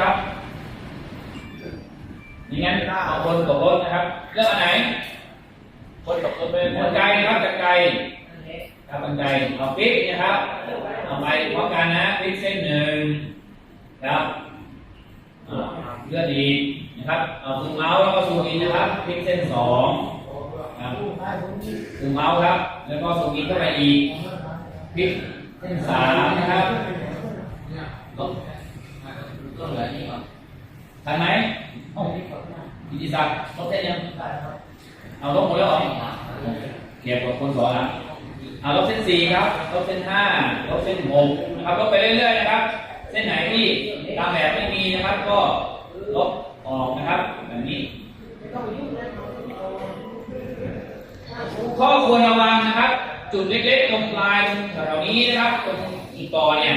ครับอย่างนั้นเอาคนตกรถนะครับเลือกอันไหนคนตกรถเป็นคนไกลนะครับจากไกลครับกันไกลเอาฟิกนะครับเอาไปพร้อมกันนะฟิกเส้นหนึ่งครับอ่าเลือกอีกนะครับเอาซูมเมาส์แล้วก็ซูมอินนะครับฟิกเส้นสองครับซูมเมาส์ครับ แล้วก็ซูมอินเข้าไปอีกฟิกเส้นสามนะครับ ลบก็เหลือนี่ก่อน ทันไหมโอ้ยินดีสักดิ์ลบเส้นยังเอาลบหมดแล้วเหรอเกียบกับคนสอนนะเอาลบเส้นสี่ครับลบเส้นห้าลบเส้นหกนะครับลบไปเรื่อยๆนะครับ เส้นไหนที่ตามแบบไม่มีนะครับ ก็ลบออกนะครับแบบนี้ข้อควรระวังนะครับ จุดเล็กๆตรงปลายตรงแถวนี้นะครับตรงอีกต่อเนี่ย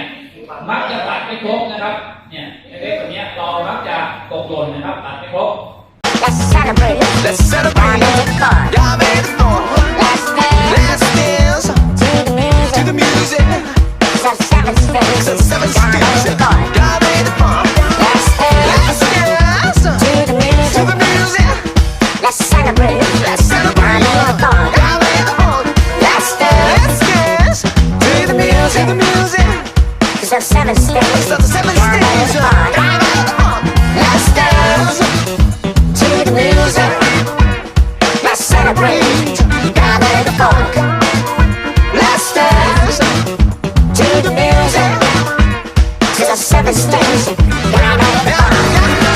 มักจะตัดไม่ครบนะครับ เนี่ย เล็กๆแบบเนี้ยเรามักจะตกหล่นนะครับ ตัดไม่ครบ Let's celebrate. Let's celebrate. Y'all made it fun. Y'all made it fun. Let's dance Let's dance to the to music. the music. So seven steps. So seven Y'all made steps. it fun. Y'all made it fun. Let's Let's dance dance to the to the music. music. Let's celebrate. Let's celebrate. Y'all made it fun. Y'all made it fun. Let's dance Let's dance to the music. To the music. so seven steps. So seven Y'all made it steps. Let's dance to the music. To the seven steps. It fun.